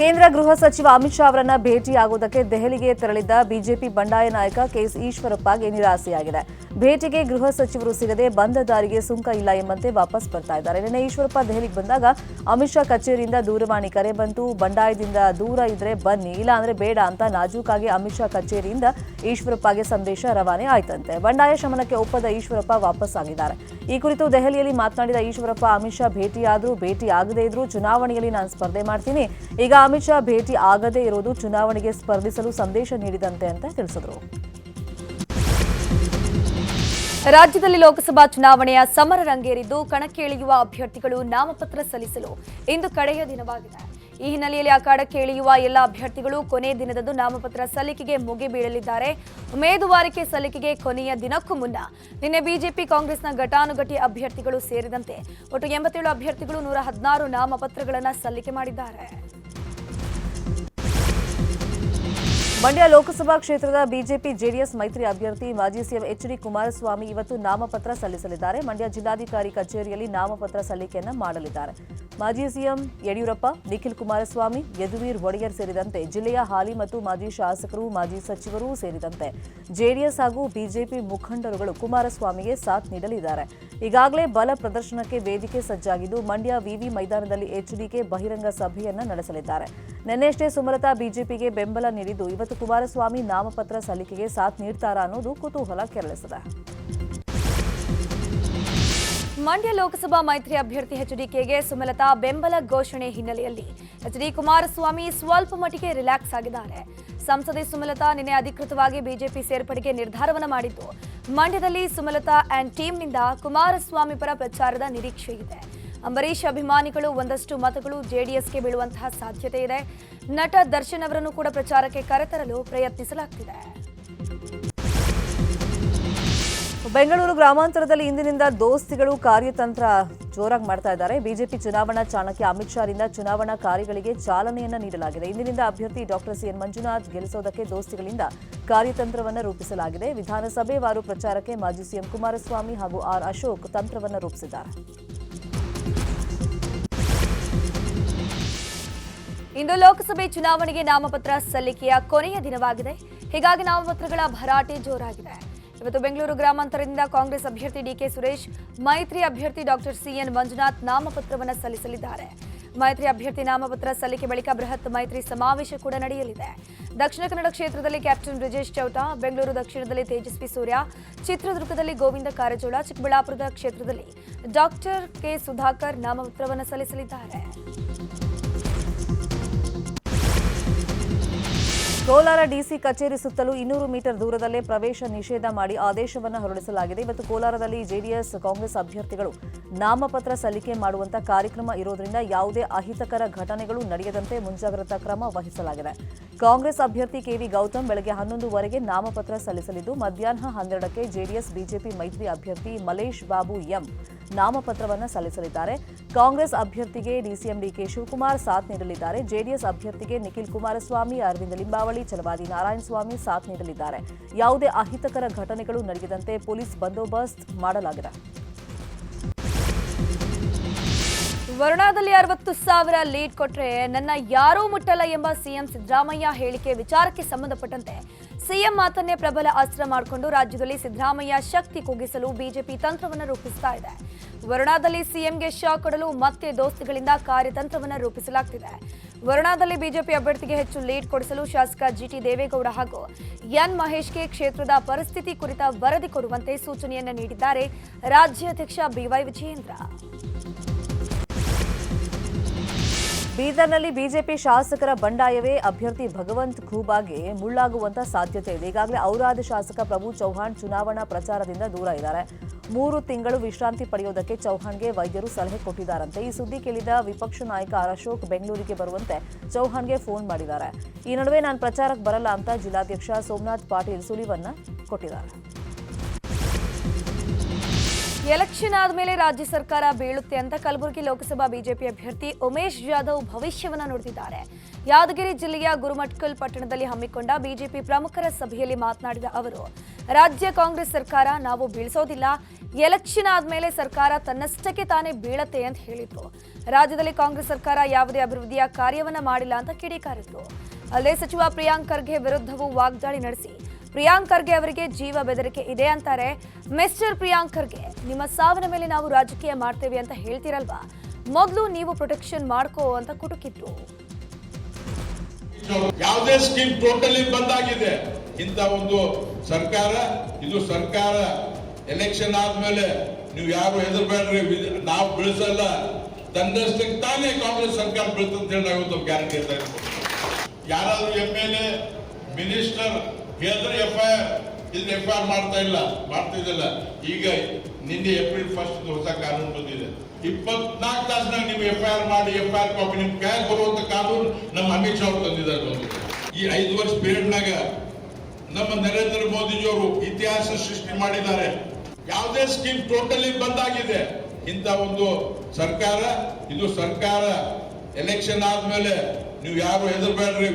ಕೇಂದ್ರ ಗೃಹ ಸಚಿವ ಅಮಿತ್ ಶಾ ಅವರನ್ನ ಭೇಟಿಯಾಗುವುದಕ್ಕೆ ದೆಹಲಿಗೆ ತೆರಳಿದ್ದ ಬಿಜೆಪಿ ಬಂಡಾಯ ನಾಯಕ ಕೆಎಸ್ ಈಶ್ವರಪ್ಪಗೆ ನಿರಾಸೆಯಾಗಿದೆ. ಭೇಟಿಗೆ ಗೃಹ ಸಚಿವರು ಸಿಗದೆ ಬಂದ ದಾರಿಗೆ ಸುಂಕ ಇಲ್ಲ ಎಂಬಂತೆ ವಾಪಸ್ ಬರ್ತಾ ಇದ್ದಾರೆ. ನಿನ್ನೆ ಈಶ್ವರಪ್ಪ ದೆಹಲಿಗೆ ಬಂದಾಗ ಅಮಿತ್ ಶಾ ಕಚೇರಿಯಿಂದ ದೂರವಾಣಿ ಕರೆ ಬಂತು. ಬಂಡಾಯದಿಂದ ದೂರ ಇದ್ರೆ ಬನ್ನಿ, ಇಲ್ಲ ಅಂದ್ರೆ ಬೇಡ ಅಂತ ನಾಜೂಕಾಗಿ ಅಮಿತ್ ಶಾ ಕಚೇರಿಯಿಂದ ಈಶ್ವರಪ್ಪಗೆ ಸಂದೇಶ ರವಾನೆ ಆಯ್ತಂತೆ. ಬಂಡಾಯ ಶಮನಕ್ಕೆ ಒಪ್ಪದ ಈಶ್ವರಪ್ಪ ವಾಪಸ್ ಆಗಿದ್ದಾರೆ. ಈ ಕುರಿತು ದೆಹಲಿಯಲ್ಲಿ ಮಾತನಾಡಿದ ಈಶ್ವರಪ್ಪ, ಅಮಿತ್ ಶಾ ಭೇಟಿಯಾದರೂ ಭೇಟಿ ಆಗದೇ ಇದ್ರೂ, ಚುನಾವಣೆಯಲ್ಲಿ ನಾನು ಸ್ಪರ್ಧೆ ಮಾಡ್ತೀನಿ. ಈಗ ಅಮಿತ್ ಶಾ ಭೇಟಿ ಆಗದೇ ಇರೋದು ಚುನಾವಣೆಗೆ ಸ್ಪರ್ಧಿಸಲು ಸಂದೇಶ ನೀಡಿದಂತೆ ಅಂತ ತಿಳಿಸಿದರು. ರಾಜ್ಯದಲ್ಲಿ ಲೋಕಸಭಾ ಚುನಾವಣೆಯ ಸಮರ ರಂಗೇರಿದ್ದು ಕಣಕ್ಕೆ ಇಳಿಯುವ ಅಭ್ಯರ್ಥಿಗಳು ನಾಮಪತ್ರ ಸಲ್ಲಿಸಲು ಇಂದು ಕಡೆಯ ದಿನವಾಗಿದೆ. ಈ ಹಿನ್ನೆಲೆಯಲ್ಲಿ ಅಖಾಡಕ್ಕೆ ಇಳಿಯುವ ಎಲ್ಲ ಅಭ್ಯರ್ಥಿಗಳು ಕೊನೆ ದಿನದಂದು ನಾಮಪತ್ರ ಸಲ್ಲಿಕೆಗೆ ಮುಗಿಬೀಳಲಿದ್ದಾರೆ ಉಮೇದುವಾರಿಕೆ ಸಲ್ಲಿಕೆಗೆ ಕೊನೆಯ ದಿನಕ್ಕೂ ಮುನ್ನ ನಿನ್ನೆ ಬಿಜೆಪಿ ಕಾಂಗ್ರೆಸ್ನ ಘಟಾನುಘಟಿ ಅಭ್ಯರ್ಥಿಗಳು ಸೇರಿದಂತೆ ಒಟ್ಟು ಎಂಬತ್ತೇಳು ಅಭ್ಯರ್ಥಿಗಳು ನೂರ ಹದಿನಾರು ನಾಮಪತ್ರಗಳನ್ನು ಸಲ್ಲಿಕೆ ಮಾಡಿದ್ದಾರೆ. ಮಂಡ್ಯ ಲೋಕಸಭಾ ಕ್ಷೇತ್ರದ ಬಿಜೆಪಿ ಜೆಡಿಎಸ್ ಮೈತ್ರಿ ಅಭ್ಯರ್ಥಿ ಮಾಜಿ ಸಿಎಂ ಎಚ್ ಡಿ ಕುಮಾರಸ್ವಾಮಿ ಇವತ್ತು ನಾಮಪತ್ರ ಸಲ್ಲಿಸಲಿದ್ದಾರೆ. ಮಂಡ್ಯ ಜಿಲ್ಲಾಧಿಕಾರಿ ಕಚೇರಿಯಲ್ಲಿ ನಾಮಪತ್ರ ಸಲ್ಲಿಕೆಯನ್ನ ಮಾಡಲಿದ್ದಾರೆ. ಮಾಜಿ ಸಿಎಂ ಯಡಿಯೂರಪ್ಪ, ನಿಖಿಲ್ ಕುಮಾರಸ್ವಾಮಿ, ಯದುವೀರ್ ಒಡೆಯರ್ ಸೇರಿದಂತೆ ಜಿಲ್ಲೆಯ ಹಾಲಿ ಮತ್ತು ಮಾಜಿ ಶಾಸಕರು, ಮಾಜಿ ಸಚಿವರು ಸೇರಿದಂತೆ ಜೆಡಿಎಸ್ ಹಾಗೂ ಬಿಜೆಪಿ ಮುಖಂಡರುಗಳು ಕುಮಾರಸ್ವಾಮಿಗೆ ಸಾಥ್ ನೀಡಲಿದ್ದಾರೆ. ಈಗಾಗಲೇ ಬಲ ಪ್ರದರ್ಶನಕ್ಕೆ ವೇದಿಕೆ ಸಜ್ಜಾಗಿದ್ದು, ಮಂಡ್ಯ ವಿವಿ ಮೈದಾನದಲ್ಲಿ ಎಚ್ಡಿಕೆ ಬಹಿರಂಗ ಸಭೆಯನ್ನ ನಡೆಸಲಿದ್ದಾರೆ. ನಿನ್ನೆಷ್ಟೇ ಸುಮಲತಾ ಬಿಜೆಪಿಗೆ ಬೆಂಬಲ ನೀಡಿದ್ದು, ಇವತ್ತು ಕುಮಾರಸ್ವಾಮಿ ನಾಮಪತ್ರ ಸಲ್ಲಿಕೆಗೆ ಸಾಥ್ ನೀಡ್ತಾರಾ ಅನ್ನೋದು ಕುತೂಹಲ ಕೆರಳಿಸಿದೆ. ಮಂಡ್ಯ ಲೋಕಸಭಾ ಮೈತ್ರಿ ಅಭ್ಯರ್ಥಿ ಎಚ್ಡಿಕೆಗೆ ಸುಮಲತಾ ಬೆಂಬಲ ಘೋಷಣೆ ಹಿನ್ನೆಲೆಯಲ್ಲಿ ಎಚ್ ಡಿ ಕುಮಾರಸ್ವಾಮಿ ಸ್ವಲ್ಪ ಮಟ್ಟಿಗೆ ರಿಲ್ಯಾಕ್ಸ್ ಆಗಿದ್ದಾರೆ. ಸಂಸದೆ ಸುಮಲತಾ ನಿನ್ನೆ ಅಧಿಕೃತವಾಗಿ ಬಿಜೆಪಿ ಸೇರ್ಪಡೆಗೆ ನಿರ್ಧಾರವನ್ನ ಮಾಡಿದ್ದು, ಮಂಡ್ಯದಲ್ಲಿ ಸುಮಲತಾ ಅಂಡ್ ಟೀಮ್ನಿಂದ ಕುಮಾರಸ್ವಾಮಿ ಪರ ಪ್ರಚಾರದ ನಿರೀಕ್ಷೆ ಇದೆ ಅಂಬರೀಷ್ ಅಭಿಮಾನಿಗಳು ಒಂದಷ್ಟು ಮತಗಳು ಜೆಡಿಎಸ್ಗೆ ಬೀಳುವಂತಹ ಸಾಧ್ಯತೆ ಇದೆ. ನಟ ದರ್ಶನ್ ಅವರನ್ನು ಕೂಡ ಪ್ರಚಾರಕ್ಕೆ ಕರೆತರಲು ಪ್ರಯತ್ನಿಸಲಾಗ್ತಿದೆ. ಬೆಂಗಳೂರು ಗ್ರಾಮಾಂತರದಲ್ಲಿ ಇಂದಿನಿಂದ ದೋಸ್ತಿಗಳು ಕಾರ್ಯತಂತ್ರ ಜೋರಾಗಿ ಮಾಡ್ತಾ ಇದ್ದಾರೆ. ಬಿಜೆಪಿ ಚುನಾವಣಾ ಚಾಣಕ್ಯ ಅಮಿತ್ ಶಾರಿಂದ ಚುನಾವಣಾ ಕಾರ್ಯಗಳಿಗೆ ಚಾಲನೆಯನ್ನ ನೀಡಲಾಗಿದೆ. ಇಂದಿನಿಂದ ಅಭ್ಯರ್ಥಿ ಡಾಕ್ಟರ್ ಸಿಎನ್ ಮಂಜುನಾಥ್ ಗೆಲ್ಲಿಸೋದಕ್ಕೆ ದೋಸ್ತಿಗಳಿಂದ ಕಾರ್ಯತಂತ್ರವನ್ನು ರೂಪಿಸಲಾಗಿದೆ. ವಿಧಾನಸಭೆ ವಾರು ಪ್ರಚಾರಕ್ಕೆ ಮಾಜಿ ಸಿಎಂ ಕುಮಾರಸ್ವಾಮಿ ಹಾಗೂ ಆರ್. ಅಶೋಕ್ ತಂತ್ರವನ್ನು ರೂಪಿಸಿದ್ದಾರೆ. ಇಂದು ಲೋಕಸಭೆ ಚುನಾವಣೆಗೆ ನಾಮಪತ್ರ ಸಲ್ಲಿಕೆಯ ಕೊನೆಯ ದಿನವಾಗಿದೆ. ಹೀಗಾಗಿ ನಾಮಪತ್ರಗಳ ಭರಾಟೆ ಜೋರಾಗಿದೆ. ಇವತ್ತು ಬೆಂಗಳೂರು ಗ್ರಾಮಾಂತರದಿಂದ ಕಾಂಗ್ರೆಸ್ ಅಭ್ಯರ್ಥಿ ಡಿಕೆ ಸುರೇಶ್, ಮೈತ್ರಿ ಅಭ್ಯರ್ಥಿ ಡಾಕ್ಟರ್ ಸಿಎನ್ ಮಂಜುನಾಥ್ ನಾಮಪತ್ರವನ್ನು ಸಲ್ಲಿಸಲಿದ್ದಾರೆ. ಮೈತ್ರಿ ಅಭ್ಯರ್ಥಿ ನಾಮಪತ್ರ ಸಲ್ಲಿಕೆ ಬಳಿಕ ಬೃಹತ್ ಮೈತ್ರಿ ಸಮಾವೇಶ ಕೂಡ ನಡೆಯಲಿದೆ. ದಕ್ಷಿಣ ಕನ್ನಡ ಕ್ಷೇತ್ರದಲ್ಲಿ ಕ್ಯಾಪ್ಟನ್ ಬ್ರಿಜೇಶ್ ಚೌಟ, ಬೆಂಗಳೂರು ದಕ್ಷಿಣದಲ್ಲಿ ತೇಜಸ್ವಿ ಸೂರ್ಯ, ಚಿತ್ರದುರ್ಗದಲ್ಲಿ ಗೋವಿಂದ ಕಾರಜೋಳ, ಚಿಕ್ಕಬಳ್ಳಾಪುರದ ಕ್ಷೇತ್ರದಲ್ಲಿ ಡಾಕ್ಟರ್ ಕೆ ಸುಧಾಕರ್ ನಾಮಪತ್ರವನ್ನು ಸಲ್ಲಿಸಲಿದ್ದಾರೆ. ಕೋಲಾರ ಡಿಸಿ ಕಚೇರಿ ಸುತ್ತಲೂ ಇನ್ನೂರು ಮೀಟರ್ ದೂರದಲ್ಲೇ ಪ್ರವೇಶ ನಿಷೇಧ ಮಾಡಿ ಆದೇಶವನ್ನು ಹೊರಡಿಸಲಾಗಿದೆ. ಇವತ್ತು ಕೋಲಾರದಲ್ಲಿ ಜೆಡಿಎಸ್, ಕಾಂಗ್ರೆಸ್ ಅಭ್ಯರ್ಥಿಗಳು ನಾಮಪತ್ರ ಸಲ್ಲಿಕೆ ಮಾಡುವಂತ ಕಾರ್ಯಕ್ರಮ ಇರೋದ್ರಿಂದ ಯಾವುದೇ ಅಹಿತಕರ ಘಟನೆಗಳು ನಡೆಯದಂತೆ ಮುಂಜಾಗ್ರತಾ ಕ್ರಮ ವಹಿಸಲಾಗಿದೆ. ಕಾಂಗ್ರೆಸ್ ಅಭ್ಯರ್ಥಿ ಕೆವಿ ಗೌತಮ್ ಬೆಳಗ್ಗೆ ಹನ್ನೊಂದುವರೆಗೆ ನಾಮಪತ್ರ ಸಲ್ಲಿಸಲಿದ್ದು, ಮಧ್ಯಾಹ್ನ ಹನ್ನೆರಡಕ್ಕೆ ಜೆಡಿಎಸ್, ಬಿಜೆಪಿ ಮೈತ್ರಿ ಅಭ್ಯರ್ಥಿ ಮಲೇಶ್ ಬಾಬು ಎಂ ನಾಮಪತ್ರವನ್ನು ಸಲ್ಲಿಸಲಿದ್ದಾರೆ. ಕಾಂಗ್ರೆಸ್ ಅಭ್ಯರ್ಥಿಗೆ ಡಿಸಿಎಂ ಡಿಕೆ ಶಿವಕುಮಾರ್ ಸಾಥ್ ನೀಡಲಿದ್ದಾರೆ. ಜೆಡಿಎಸ್ ಅಭ್ಯರ್ಥಿಗೆ ನಿಖಿಲ್ ಕುಮಾರಸ್ವಾಮಿ, ಅರವಿಂದ ಲಿಂಬಾವಳಿ ಛಲವಾದಿ ನಾರಾಯಣಸ್ವಾಮಿ ಸಾಥ್ ನೀಡಲಿದ್ದಾರೆ. ಯಾವುದೇ ಅಹಿತಕರ ಘಟನೆಗಳು ನಡೆಯದಂತೆ ಪೊಲೀಸ್ ಬಂದೋಬಸ್ತ್ ಮಾಡಲಾಗಿದೆ. ವರುಣಾದಲ್ಲಿ ಅರವತ್ತು ಸಾವಿರ ಲೀಡ್ ಕೊಟ್ರೆ ನನ್ನ ಯಾರೂ ಮುಟ್ಟಲ್ಲ ಎಂಬ ಸಿಎಂ ಸಿದ್ದರಾಮಯ್ಯ ಹೇಳಿಕೆ ವಿಚಾರಕ್ಕೆ ಸಂಬಂಧಪಟ್ಟಂತೆ ಸಿಎಂ ಮಾತನ್ನೇ ಪ್ರಬಲ ಅಸ್ತ್ರ ಮಾಡಿಕೊಂಡು ರಾಜ್ಯದಲ್ಲಿ ಸಿದ್ದರಾಮಯ್ಯ ಶಕ್ತಿ ಕುಗ್ಗಿಸಲು ಬಿಜೆಪಿ ತಂತ್ರವನ್ನು ರೂಪಿಸ್ತಾ ಇದೆ. ವರುಣಾದಲ್ಲಿ ಸಿಎಂಗೆ ಶಾಕ್ ಕೊಡಲು ಮತ್ತೆ ದೋಸ್ತಿಗಳಿಂದ ಕಾರ್ಯತಂತ್ರವನ್ನು ರೂಪಿಸಲಾಗ್ತಿದೆ. ವರುಣಾದಲ್ಲಿ ಬಿಜೆಪಿ ಅಭ್ಯರ್ಥಿಗೆ ಹೆಚ್ಚು ಲೀಡ್ ಕೊಡಿಸಲು ಶಾಸಕ ಜಿಟಿ ದೇವೇಗೌಡ ಹಾಗೂ ಎನ್ ಮಹೇಶ್ಗೆ ಕ್ಷೇತ್ರದ ಪರಿಸ್ಥಿತಿ ಕುರಿತ ವರದಿ ಕೊಡುವಂತೆ ಸೂಚನೆಯನ್ನು ನೀಡಿದ್ದಾರೆ ರಾಜ್ಯಾಧ್ಯಕ್ಷ ಬಿವೈ ವಿಜಯೇಂದ್ರ. ಬೀದರ್ನಲ್ಲಿ ಬಿಜೆಪಿ ಶಾಸಕರ ಬಂಡಾಯವೇ ಅಭ್ಯರ್ಥಿ ಭಗವಂತ್ ಖೂಬಾಗೆ ಮುಳ್ಳಾಗುವಂತ ಸಾಧ್ಯತೆ ಇದೆ. ಈಗಾಗಲೇ ಔರಾದ ಶಾಸಕ ಪ್ರಭು ಚೌಹಾಣ್ ಚುನಾವಣಾ ಪ್ರಚಾರದಿಂದ ದೂರ ಇದ್ದಾರೆ. ಮೂರು ತಿಂಗಳು ವಿಶ್ರಾಂತಿ ಪಡೆಯೋದಕ್ಕೆ ಚೌಹಾಣ್ಗೆ ವೈದ್ಯರು ಸಲಹೆ ಕೊಟ್ಟಿದ್ದಾರಂತೆ. ಈ ಸುದ್ದಿ ಕೇಳಿದ ವಿಪಕ್ಷ ನಾಯಕ ಅಶೋಕ್ ಬೆಂಗಳೂರಿಗೆ ಬರುವಂತೆ ಚೌಹಾಣ್ಗೆ ಫೋನ್ ಮಾಡಿದ್ದಾರೆ. ಈ ನಡುವೆ ನಾನು ಪ್ರಚಾರಕ್ಕೆ ಬರಲ್ಲ ಅಂತ ಜಿಲ್ಲಾಧ್ಯಕ್ಷ ಸೋಮನಾಥ್ ಪಾಟೀಲ್ ಸುಳಿವನ್ನ ಕೊಟ್ಟಿದ್ದಾರೆ. ಎಲೆಕ್ಷನ್ ಆದ್ಮೇಲೆ ರಾಜ್ಯ ಸರ್ಕಾರ ಬೀಳುತ್ತೆ ಅಂತ ಕಲಬುರಗಿ ಲೋಕಸಭಾ ಬಿಜೆಪಿ ಅಭ್ಯರ್ಥಿ ಉಮೇಶ್ ಜಾಧವ್ ಭವಿಷ್ಯವನ್ನ ನುಡಿದಿದ್ದಾರೆ. ಯಾದಗಿರಿ ಜಿಲ್ಲೆಯ ಗುರುಮಟ್ಕಲ್ ಪಟ್ಟಣದಲ್ಲಿ ಹಮ್ಮಿಕೊಂಡ ಬಿಜೆಪಿ ಪ್ರಮುಖರ ಸಭೆಯಲ್ಲಿ ಮಾತನಾಡಿದ ಅವರು, ರಾಜ್ಯ ಕಾಂಗ್ರೆಸ್ ಸರ್ಕಾರ ನಾವು ಬೀಳಿಸೋದಿಲ್ಲ. ಎಲೆಕ್ಷನ್ ಆದ್ಮೇಲೆ ಸರ್ಕಾರ ತನ್ನಷ್ಟಕ್ಕೆ ತಾನೇ ಬೀಳತ್ತೆ ಅಂತ ಹೇಳಿದ್ರು. ರಾಜ್ಯದಲ್ಲಿ ಕಾಂಗ್ರೆಸ್ ಸರ್ಕಾರ ಯಾವುದೇ ಅಭಿವೃದ್ಧಿಯ ಕಾರ್ಯವನ್ನ ಮಾಡಿಲ್ಲ ಅಂತ ಕಿಡಿಕಾರಿದ್ರು. ಅಲ್ಲದೆ ಸಚಿವ ಪ್ರಿಯಾಂಕ್ ಖರ್ಗೆ ವಿರುದ್ಧವೂ ವಾಗ್ದಾಳಿ ನಡೆಸಿ ಪ್ರಿಯಾಂಕ್ ಖರ್ಗೆ ಅವರಿಗೆ ಜೀವ ಬೆದರಿಕೆ ಇದೆ ಅಂತಾರೆ. ಮಿಸ್ಟರ್ ಪ್ರಿಯಾಂಕ್ ಖರ್ಗೆ ನಿಮ್ಮ ಸಾವಿನ ಮೇಲೆ ನಾವು ರಾಜಕೀಯ ಮಾಡ್ತೇವೆ ಅಂತ ಹೇಳ್ತಿರಲ್ವಾ? ಮೊದಲು ನೀವು ಪ್ರೊಟೆಕ್ಷನ್ ಮಾಡ್ಕೋ ಅಂತ ಕುಟುಕಿದ್ರು. ಯಾವುದೇ ಸ್ಕೀಮ್ ಟೋಟಲಿ ಬಂದ್ ಆಗಿದೆ. ಇಂಥ ಒಂದು ಸರ್ಕಾರ, ಇದು ಸರ್ಕಾರ ಎಲೆಕ್ಷನ್ ಆದ್ಮೇಲೆ ನೀವು ಯಾರು ಹೆದರ್ಬೇಡ್ರಿ ನಾವು ಬೆಳೆಸಲ್ಲ. ತನ್ನಷ್ಟಕ್ಕೆ ತಾನೇ ಕಾಂಗ್ರೆಸ್ ಸರ್ಕಾರ ಬೆಳೆಸಂತ ಹೇಳಿ ಗ್ಯಾರಂಟಿ ಇದ್ದೀವಿ. ಯಾರಾದ್ರೂ ಎಂ ಎಲ್ ಎ, ಮಿನಿಸ್ಟರ್ ಹೇಳಿದ್ರೆ ಎಫ್ ಐ ಆರ್ ಇದನ್ನ ಎಫ್ ಐ ಆರ್ ಮಾಡ್ತಾ ಇಲ್ಲ ಮಾಡ್ತಿದ್ದಿಲ್ಲ ಈಗ ನಿನ್ನೆ ಏಪ್ರಿಲ್ ಫಸ್ಟ್ ಹೊಸ ಕಾನೂನು ಬಂದಿದೆ. ಇಪ್ಪತ್ನಾಲ್ಕು ತಾಸಿನಾಗ ನೀವು ಎಫ್ ಐ ಆರ್ ಮಾಡಿ ಎಫ್ ಐ ಆರ್ ಕಾಪಿ ನಿಮ್ ಬರುವಂತ ಕಾನೂನು ನಮ್ಮ ಅಮಿತ್ ಶಾ ಅವ್ರು ತಂದಿದ್ದಾರೆ. ಈ ಐದು ವರ್ಷ ಪೀರಿಯಡ್ನಾಗ ನಮ್ಮ ನರೇಂದ್ರ ಮೋದಿಜಿಯವರು ಇತಿಹಾಸ ಸೃಷ್ಟಿ ಮಾಡಿದ್ದಾರೆ. ಯಾವುದೇ ಸ್ಕೀಮ್ ಟೋಟಲಿ ಬಂದ್ ಆಗಿದೆ ಇಂಥ ಒಂದು ಸರ್ಕಾರ, ಇದು ಸರ್ಕಾರ ಎಲೆಕ್ಷನ್ ಆದ್ಮೇಲೆ ನೀವು ಯಾರು ಹೆದರ್ಬೇಡ್ರಿ?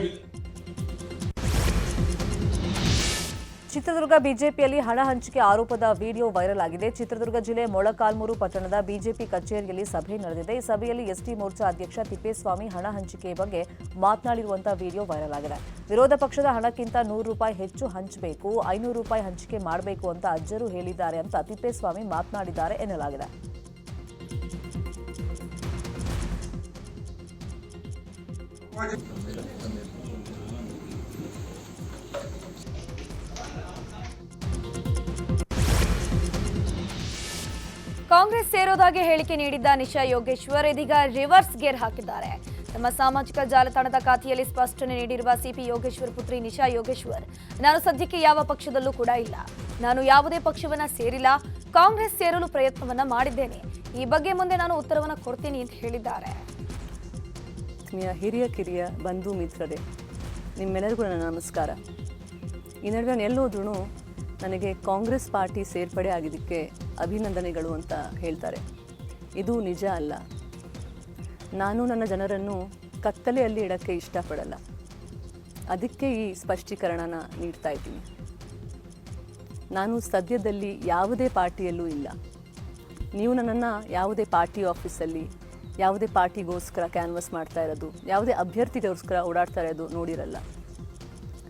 ಚಿತ್ರದುರ್ಗ ಬಿಜೆಪಿಯಲ್ಲಿ ಹಣ ಹಂಚಿಕೆ ಆರೋಪದ ವಿಡಿಯೋ ವೈರಲ್ ಆಗಿದೆ. ಚಿತ್ರದುರ್ಗ ಜಿಲ್ಲೆ ಮೊಳಕಾಲ್ಮೂರು ಪಟ್ಟಣದ ಬಿಜೆಪಿ ಕಚೇರಿಯಲ್ಲಿ ಸಭೆ ನಡೆದಿದೆ. ಈ ಸಭೆಯಲ್ಲಿ ಎಸ್ಟಿ ಮೋರ್ಚಾ ಅಧ್ಯಕ್ಷ ತಿಪ್ಪೇಸ್ವಾಮಿ ಹಣ ಹಂಚಿಕೆ ಬಗ್ಗೆ ಮಾತನಾಡಿರುವಂತಹ ವಿಡಿಯೋ ವೈರಲ್ ಆಗಿದೆ. ವಿರೋಧ ಪಕ್ಷದ ಹಣಕ್ಕಿಂತ ನೂರು ರೂಪಾಯಿ ಹೆಚ್ಚು ಹಂಚಬೇಕು, ಐನೂರು ರೂಪಾಯಿ ಹಂಚಿಕೆ ಮಾಡಬೇಕು ಅಂತ ಅಜ್ಜರು ಹೇಳಿದ್ದಾರೆ ಅಂತ ತಿಪ್ಪೇಸ್ವಾಮಿ ಮಾತನಾಡಿದ್ದಾರೆ ಎನ್ನಲಾಗಿದೆ. ಕಾಂಗ್ರೆಸ್ ಸೇರೋದಾಗಿ ಹೇಳಿಕೆ ನೀಡಿದ್ದ ನಿಶಾ ಯೋಗೇಶ್ವರ್ ಇದೀಗ ರಿವರ್ಸ್ ಗೇರ್ ಹಾಕಿದ್ದಾರೆ. ತಮ್ಮ ಸಾಮಾಜಿಕ ಜಾಲತಾಣದ ಖಾತೆಯಲ್ಲಿ ಸ್ಪಷ್ಟನೆ ನೀಡಿರುವ ಸಿಪಿ ಯೋಗೇಶ್ವರ್ ಪುತ್ರಿ ನಿಶಾ ಯೋಗೇಶ್ವರ್, ನಾನು ಸದ್ಯಕ್ಕೆ ಯಾವ ಪಕ್ಷದಲ್ಲೂ ಕೂಡ ಇಲ್ಲ. ನಾನು ಯಾವುದೇ ಪಕ್ಷವನ್ನ ಸೇರಿಲ್ಲ, ಕಾಂಗ್ರೆಸ್ ಸೇರಲು ಪ್ರಯತ್ನವನ್ನ ಮಾಡಿದ್ದೇನೆ. ಈ ಬಗ್ಗೆ ಮುಂದೆ ನಾನು ಉತ್ತರವನ್ನ ಕೊಡ್ತೀನಿ ಅಂತ ಹೇಳಿದ್ದಾರೆ. ಹಿರಿಯ ಕಿರಿಯ ಬಂಧು ಮಿತ್ರರೇ, ನಿಮ್ಮೆಲ್ಲರಿಗೂ ನನ್ನ ನಮಸ್ಕಾರ. ಈ ನಡುವೆ ನನಗೆ ಕಾಂಗ್ರೆಸ್ ಪಾರ್ಟಿ ಸೇರ್ಪಡೆ ಆಗಿದ್ದಕ್ಕೆ ಅಭಿನಂದನೆಗಳು ಅಂತ ಹೇಳ್ತಾರೆ. ಇದು ನಿಜ ಅಲ್ಲ. ನಾನು ನನ್ನ ಜನರನ್ನು ಕತ್ತಲೆಯಲ್ಲಿ ಇಡೋಕ್ಕೆ ಇಷ್ಟಪಡಲ್ಲ. ಅದಕ್ಕೆ ಈ ಸ್ಪಷ್ಟೀಕರಣನ ನೀಡ್ತಾ ಇದ್ದೀನಿ. ನಾನು ಸದ್ಯದಲ್ಲಿ ಯಾವುದೇ ಪಾರ್ಟಿಯಲ್ಲೂ ಇಲ್ಲ. ನೀವು ನನ್ನನ್ನು ಯಾವುದೇ ಪಾರ್ಟಿ ಆಫೀಸಲ್ಲಿ ಯಾವುದೇ ಪಾರ್ಟಿಗೋಸ್ಕರ ಕ್ಯಾನ್ವಸ್ ಮಾಡ್ತಾ ಇರೋದು, ಯಾವುದೇ ಅಭ್ಯರ್ಥಿಗೋಸ್ಕರ ಓಡಾಡ್ತಾ ಇರೋದು ನೋಡಿರಲ್ಲ.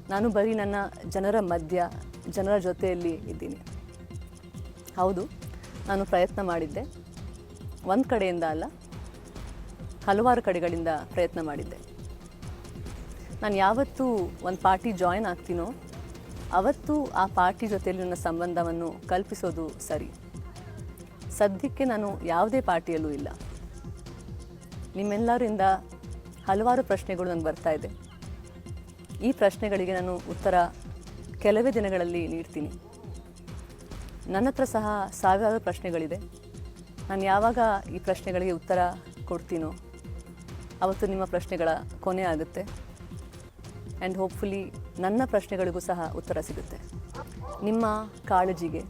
ನಾನು ಬರೀ ನನ್ನ ಜನರ ಮಧ್ಯ ಜನರ ಜೊತೆಯಲ್ಲಿ ಇದ್ದೀನಿ. ಹೌದು, ನಾನು ಪ್ರಯತ್ನ ಮಾಡಿದ್ದೆ. ಒಂದು ಕಡೆಯಿಂದ ಅಲ್ಲ, ಹಲವಾರು ಕಡೆಗಳಿಂದ ಪ್ರಯತ್ನ ಮಾಡಿದ್ದೆ. ನಾನು ಯಾವತ್ತೂ ಒಂದು ಪಾರ್ಟಿ ಜಾಯಿನ್ ಆಗ್ತೀನೋ, ಅವತ್ತು ಆ ಪಾರ್ಟಿ ಜೊತೆಯಲ್ಲಿ ನನ್ನ ಸಂಬಂಧವನ್ನು ಕಲ್ಪಿಸೋದು ಸರಿ. ಸದ್ಯಕ್ಕೆ ನಾನು ಯಾವುದೇ ಪಾರ್ಟಿಯಲ್ಲೂ ಇಲ್ಲ. ನಿಮ್ಮೆಲ್ಲರಿಂದ ಹಲವಾರು ಪ್ರಶ್ನೆಗಳು ನನಗೆ ಬರ್ತಾ ಇದೆ. ಈ ಪ್ರಶ್ನೆಗಳಿಗೆ ನಾನು ಉತ್ತರ ಕೆಲವೇ ದಿನಗಳಲ್ಲಿ ನೀಡ್ತೀನಿ. ನನ್ನ ಹತ್ರ ಸಹ ಸಾವಿರಾರು ಪ್ರಶ್ನೆಗಳಿದೆ ನಾನು ಯಾವಾಗ ಈ ಪ್ರಶ್ನೆಗಳಿಗೆ ಉತ್ತರ ಕೊಡ್ತೀನೋ ಅವತ್ತು ನಿಮ್ಮ ಪ್ರಶ್ನೆಗಳ ಕೊನೆ ಆಗುತ್ತೆ. ಆ್ಯಂಡ್ ಹೋಪ್ಫುಲಿ ನನ್ನ ಪ್ರಶ್ನೆಗಳಿಗೂ ಸಹ ಉತ್ತರ ಸಿಗುತ್ತೆ. ನಿಮ್ಮ ಕಾಳಜಿಗೆ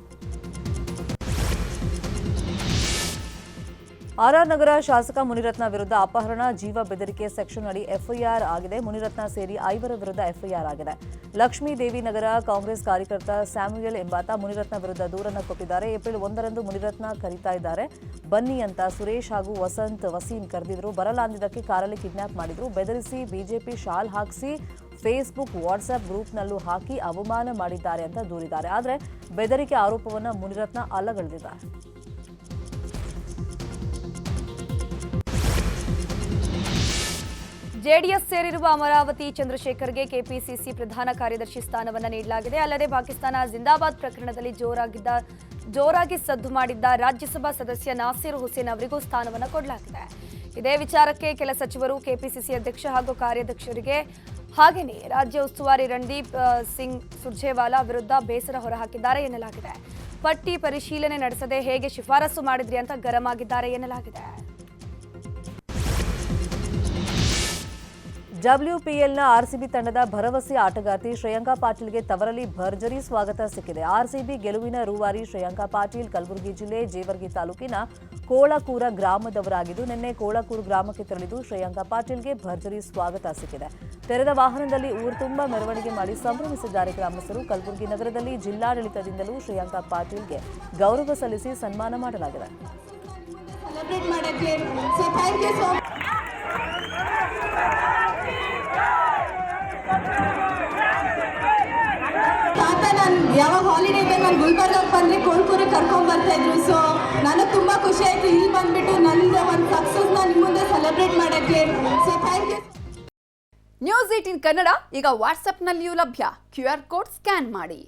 ಆರ್ಆರ್ ನಗರ ಶಾಸಕ ಮುನಿರತ್ನ ವಿರುದ್ಧ ಅಪಹರಣ, ಜೀವ ಬೆದರಿಕೆ ಸೆಕ್ಷನ್ ಅಡಿ ಎಫ್ಐಆರ್ ಆಗಿದೆ. ಮುನಿರತ್ನ ಸೇರಿ ಐವರ ವಿರುದ್ಧ ಎಫ್ಐಆರ್ ಆಗಿದೆ. ಲಕ್ಷ್ಮೀ ದೇವಿ ನಗರ ಕಾಂಗ್ರೆಸ್ ಕಾರ್ಯಕರ್ತ ಸ್ಯಾಮ್ಯುಯಲ್ ಎಂಬಾತ ಮುನಿರತ್ನ ವಿರುದ್ಧ ದೂರನ್ನು ಕೊಟ್ಟಿದ್ದಾರೆ. ಏಪ್ರಿಲ್ ಒಂದರಂದು ಮುನಿರತ್ನ ಕರೀತಾ ಇದ್ದಾರೆ. ಬನ್ನಿ ಅಂತ ಸುರೇಶ್ ಹಾಗೂ ವಸಂತ್ ವಸೀಂ ಕರೆದಿದ್ರು. ಬರಲ್ಲ ಅಂದಿದ್ದಕ್ಕೆ ಕಾರಲ್ಲಿ ಕಿಡ್ನಾಪ್ ಮಾಡಿದ್ರು. ಬೆದರಿಸಿ ಬಿಜೆಪಿ ಶಾಲ್ ಹಾಕಿಸಿ ಫೇಸ್ಬುಕ್, ವಾಟ್ಸ್ಆಪ್ ಗ್ರೂಪ್ನಲ್ಲೂ ಹಾಕಿ ಅವಮಾನ ಮಾಡಿದ್ದಾರೆ ಅಂತ ದೂರಿದ್ದಾರೆ. ಆದರೆ ಬೆದರಿಕೆ ಆರೋಪವನ್ನು ಮುನಿರತ್ನ ಅಲ್ಲಗಳೆದಿದ್ದಾರೆ ಜೆಡಿಎಸ್ ಸೇರಿರುವ ಅಮರಾವತಿ ಚಂದ್ರಶೇಖರ್ಗೆ ಕೆಪಿಸಿಸಿ ಪ್ರಧಾನ ಕಾರ್ಯದರ್ಶಿ ಸ್ಥಾನವನ್ನು ನೀಡಲಾಗಿದೆ. ಅಲ್ಲದೆ ಪಾಕಿಸ್ತಾನ ಜಿಂದಾಬಾದ್ ಪ್ರಕರಣದಲ್ಲಿ ಜೋರಾಗಿದ್ದ, ಜೋರಾಗಿ ಸದ್ದು ಮಾಡಿದ್ದ ರಾಜ್ಯಸಭಾ ಸದಸ್ಯ ನಾಸೀರ್ ಹುಸೇನ್ ಅವರಿಗೂ ಸ್ಥಾನವನ್ನು ಕೊಡಲಾಗಿದೆ. ಇದೇ ವಿಚಾರಕ್ಕೆ ಕೆಲ ಸಚಿವರು ಕೆಪಿಸಿಸಿ ಅಧ್ಯಕ್ಷ ಹಾಗೂ ಕಾರ್ಯಾಧ್ಯಕ್ಷರಿಗೆ ಹಾಗೆಯೇ ರಾಜ್ಯ ಉಸ್ತುವಾರಿ ರಣದೀಪ್ ಸಿಂಗ್ ಸುರ್ಜೇವಾಲಾ ವಿರುದ್ಧ ಬೇಸರ ಹೊರಹಾಕಿದ್ದಾರೆ ಎನ್ನಲಾಗಿದೆ. ಪಟ್ಟಿ ಪರಿಶೀಲನೆ ನಡೆಸದೆ ಹೇಗೆ ಶಿಫಾರಸು ಮಾಡಿದ್ರಿ ಅಂತ ಗರಂ ಆಗಿದ್ದಾರೆ ಎನ್ನಲಾಗಿದೆ. ಡಬ್ಲ್ಯೂಪಿಎಲ್ನ ಆರ್ಸಿಬಿ ತಂಡದ ಭರವಸೆ ಆಟಗಾರ್ತಿ ಶ್ರೇಯಾಂಕಾ ಪಾಟೀಲ್ಗೆ ತವರಲ್ಲಿ ಭರ್ಜರಿ ಸ್ವಾಗತ ಸಿಕ್ಕಿದೆ. ಆರ್ಸಿಬಿ ಗೆಲುವಿನ ರೂವಾರಿ ಶ್ರೇಯಾಂಕಾ ಪಾಟೀಲ್ ಕಲಬುರಗಿ ಜಿಲ್ಲೆ ಜೇವರ್ಗಿ ತಾಲೂಕಿನ ಕೋಳಕೂರ ಗ್ರಾಮದವರಾಗಿದ್ದು, ನಿನ್ನೆ ಕೋಳಕೂರು ಗ್ರಾಮಕ್ಕೆ ತೆರಳಿದ್ದು ಶ್ರೇಯಾಂಕಾ ಪಾಟೀಲ್ಗೆ ಭರ್ಜರಿ ಸ್ವಾಗತ ಸಿಕ್ಕಿದೆ. ತೆರೆದ ವಾಹನದಲ್ಲಿ ಊರು ತುಂಬ ಮೆರವಣಿಗೆ ಮಾಡಿ ಸಂಭ್ರಮಿಸಿದ್ದಾರೆ ಗ್ರಾಮಸ್ಥರು. ಕಲಬುರಗಿ ನಗರದಲ್ಲಿ ಜಿಲ್ಲಾಡಳಿತದಿಂದಲೂ ಶ್ರೇಯಾಂಕಾ ಪಾಟೀಲ್ಗೆ ಗೌರವ ಸಲ್ಲಿಸಿ ಸನ್ಮಾನ ಮಾಡಲಾಗಿದೆ. ಯಾವಾಗ ಹಾಲಿಡೇ ಇದ್ದಾಗ ನಾನು ಗುಲ್ಬರ್ಗಕ್ಕೆ ಬಂದ್ರೆ ಕೋಲ್ಕೂರಿಗೆ ಕರ್ಕೊಂಡ್ ಬರ್ತಾ ಇದ್ರು. ಸೊ ನನಗೆ ತುಂಬ ಖುಷಿ ಆಯಿತು ಇಲ್ಲಿ ಬಂದ್ಬಿಟ್ಟು ನಂದು ಒಂದು ಸಕ್ಸಸ್ನ ನಿಮ್ಮ ಮುಂದೆ ಸೆಲೆಬ್ರೇಟ್ ಮಾಡಕ್ಕೆ. So thank you News eighteen Kannada, ಈಗ ವಾಟ್ಸ್ಆಪ್ನಲ್ಲಿಯೂ ಲಭ್ಯ. ಕ್ಯೂ ಆರ್ ಕೋಡ್ ಸ್ಕ್ಯಾನ್ ಮಾಡಿ.